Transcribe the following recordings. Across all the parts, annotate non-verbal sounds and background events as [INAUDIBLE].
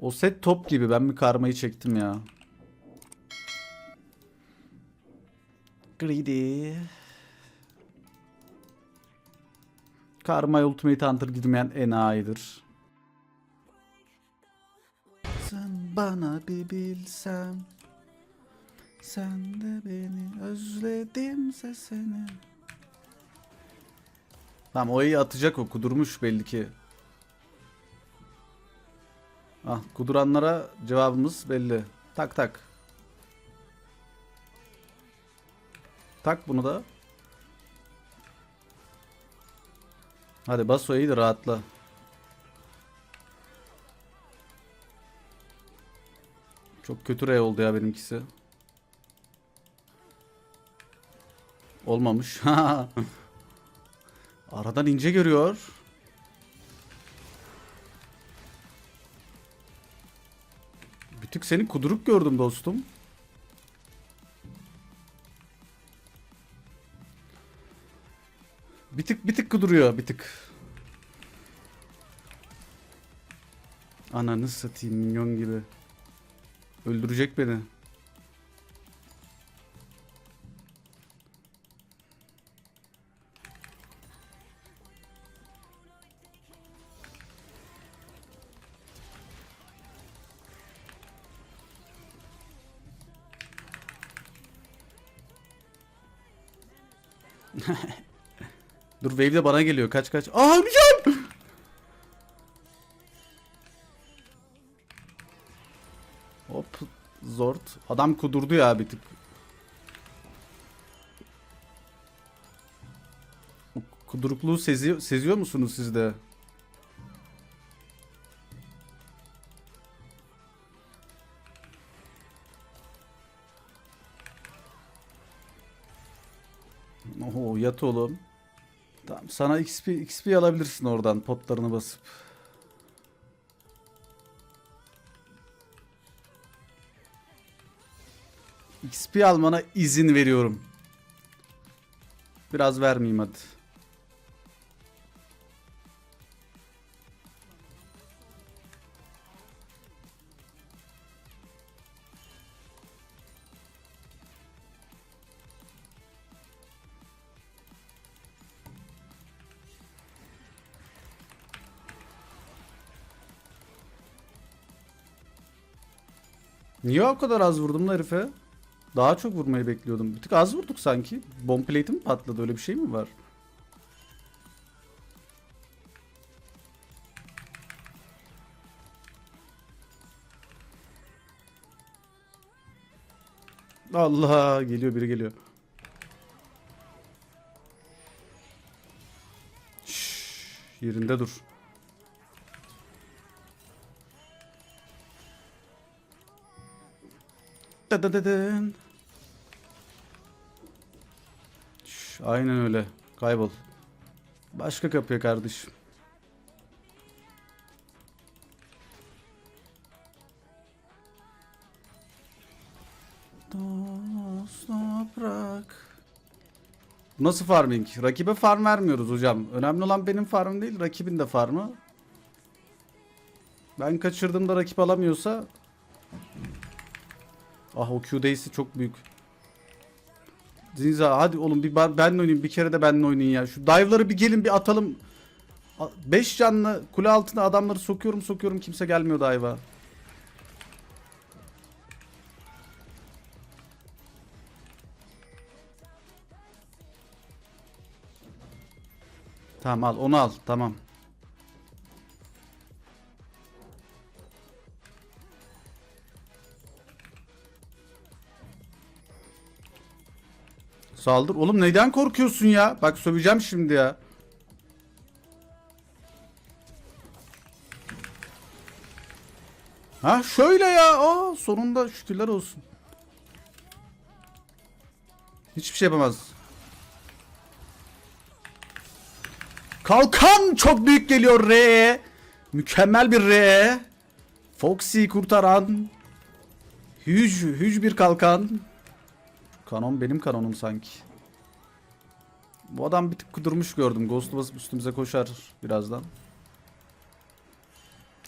O set top gibi. Ben bir karmayı çektim ya. Greedy. Karma Ultimate Hunter gitmeyen enayidir. Sen bana bir bilsem Sen de beni özledimse seni Tamam o iyi atacak o kudurmuş belli ki. Ah kuduranlara cevabımız belli. Tak tak. Tak bunu da. Hadi bas o iyi de rahatla. Çok kötü rey oldu ya benimkisi. Olmamış. [LAUGHS] Aradan ince görüyor. Bir tık seni kuduruk gördüm dostum. Bir tık bir tık kuduruyor bir tık. Ananı satayım minyon gibi. Öldürecek beni. [LAUGHS] Dur wave de bana geliyor. Kaç kaç. Aa öleceğim. Hop. Zort. Adam kudurdu ya bir tık. Kudurukluğu seziyor, seziyor musunuz siz de? Oho yat oğlum. Tamam sana XP, XP alabilirsin oradan potlarını basıp. XP almana izin veriyorum. Biraz vermeyeyim hadi. Niye o kadar az vurdum la herife? Daha çok vurmayı bekliyordum. Bir tık az vurduk sanki. Bomb plate'im mi patladı? Öyle bir şey mi var? Allah geliyor biri geliyor. Şşş, yerinde dur. Dıdıdıdın. Şş, Aynen öyle. Kaybol. Başka kapıya kardeşim. Nasıl farming? Rakibe farm vermiyoruz hocam. Önemli olan benim farmım değil, rakibin de farmı. Ben kaçırdığımda rakip alamıyorsa Ah o Q-Days'i çok büyük. Zinza hadi oğlum bir ben oynayayım bir kere de benle oynayın ya. Şu dive'ları bir gelin bir atalım. 5 canlı kule altına adamları sokuyorum sokuyorum kimse gelmiyor dive'a. Tamam al onu al tamam. Saldır. Oğlum neden korkuyorsun ya? Bak söveceğim şimdi ya. Ha şöyle ya. Aa sonunda şükürler olsun. Hiçbir şey yapamaz. Kalkan çok büyük geliyor R. Mükemmel bir R. Foxy kurtaran. Hüc, hüc bir kalkan. Kanon benim kanonum sanki. Bu adam bir tık kudurmuş gördüm. Ghost'u basıp üstümüze koşar birazdan.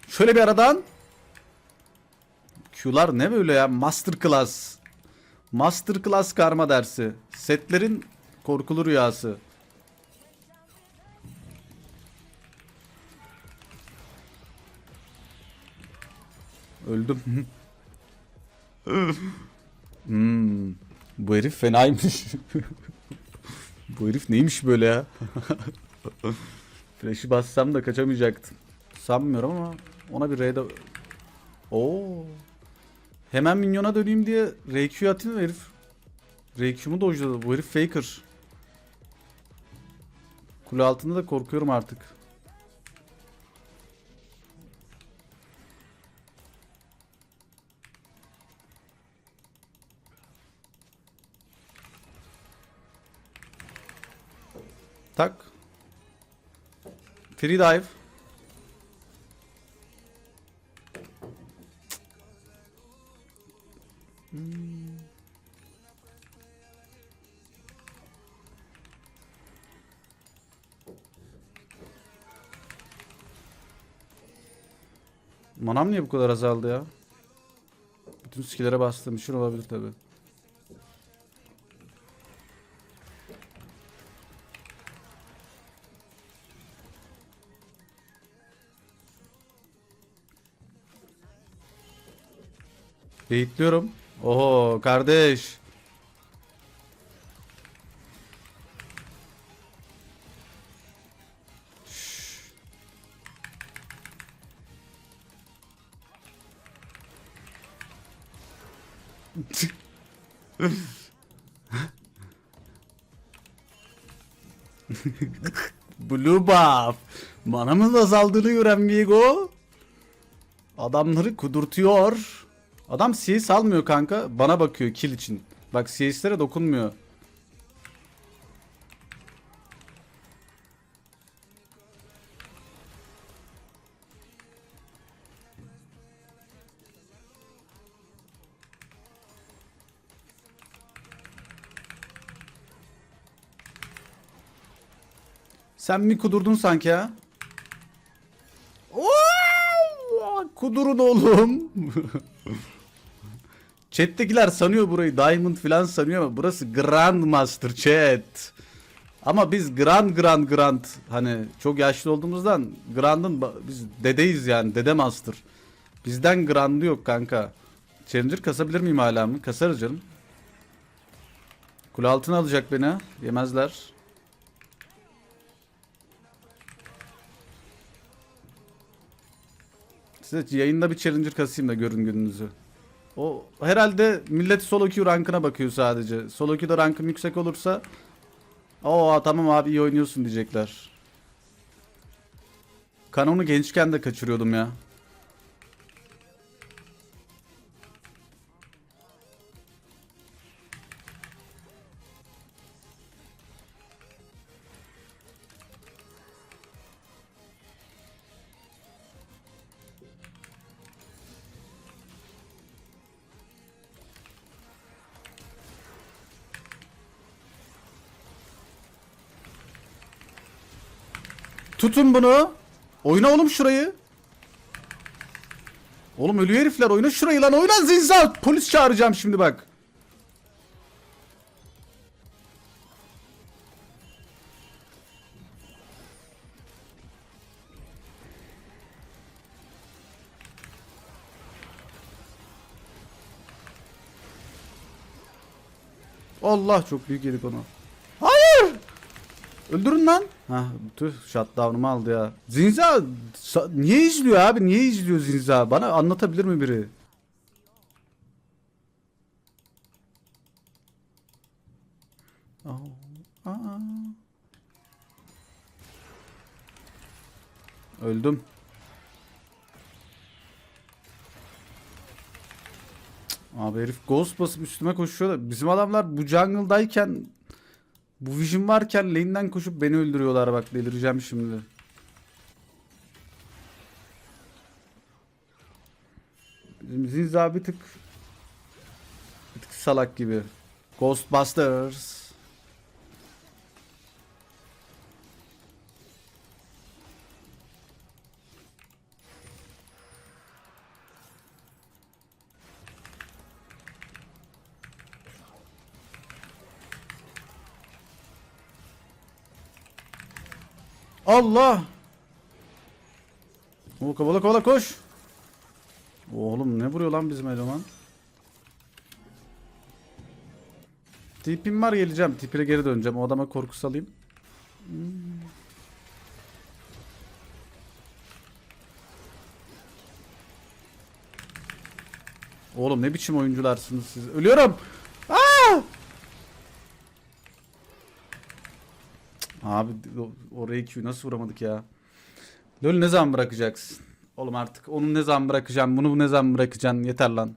Şöyle bir aradan. Q'lar ne böyle ya? Masterclass. Masterclass karma dersi. Setlerin korkulu rüyası. Öldüm. [LAUGHS] hmm. Bu herif fenaymış. [LAUGHS] Bu herif neymiş böyle ya? Flash'ı bassam da kaçamayacaktım. Sanmıyorum ama ona bir R'de... Oo. Hemen minyona döneyim diye RQ atayım da herif. RQ'mu dojladı. Bu herif faker. Kule altında da korkuyorum artık. Tak. Free dive. Hmm. Manam niye bu kadar azaldı ya? Bütün skillere bastım. Şun olabilir tabi. Beyitliyorum. Oho kardeş. Şşş. [LAUGHS] Blue buff. Manamın azaldığını gören Vigo. Adamları kudurtuyor. Adam CS almıyor kanka. Bana bakıyor kill için. Bak CS'lere dokunmuyor. Sen mi kudurdun sanki ha? Oo, Kudurun oğlum. [LAUGHS] Chat'tekiler sanıyor burayı Diamond falan sanıyor ama burası Grandmaster chat. Ama biz Grand Grand Grand hani çok yaşlı olduğumuzdan Grand'ın biz dedeyiz yani dede master. Bizden Grand'ı yok kanka. Challenger kasabilir miyim hala mı? Kasarız canım. Kule altına alacak beni. Yemezler. Size yayında bir Challenger kasayım da görün gününüzü. O herhalde millet solo queue rankına bakıyor sadece. Solo queue'da rankım yüksek olursa Oo tamam abi iyi oynuyorsun diyecekler. Kanonu gençken de kaçırıyordum ya. Tutun bunu. Oyna oğlum şurayı. Oğlum ölüyor herifler. Oyna şurayı lan. Oyna Zinza. Polis çağıracağım şimdi bak. Allah çok büyük yedik onu. Öldürün lan. Hah tüh shutdown'umu aldı ya. Zinza niye izliyor abi? Niye izliyor Zinza? Bana anlatabilir mi biri? Oh, aa. Öldüm. Abi herif ghost basıp üstüme koşuyor da bizim adamlar bu jungle'dayken bu vision varken lane'den koşup beni öldürüyorlar bak delireceğim şimdi. Bizim Zinza bir tık bir tık salak gibi. Ghostbusters. Allah. O kovala kovala koş. Oğlum ne vuruyor lan bizim eleman? Tipim var geleceğim. Tipine geri döneceğim. O adama korku salayım. Hmm. Oğlum ne biçim oyuncularsınız siz? Ölüyorum. Aa! Abi o- oraya Q nasıl vuramadık ya? LoL ne zaman bırakacaksın? Oğlum artık onu ne zaman bırakacağım? Bunu ne zaman bırakacaksın? Yeter lan.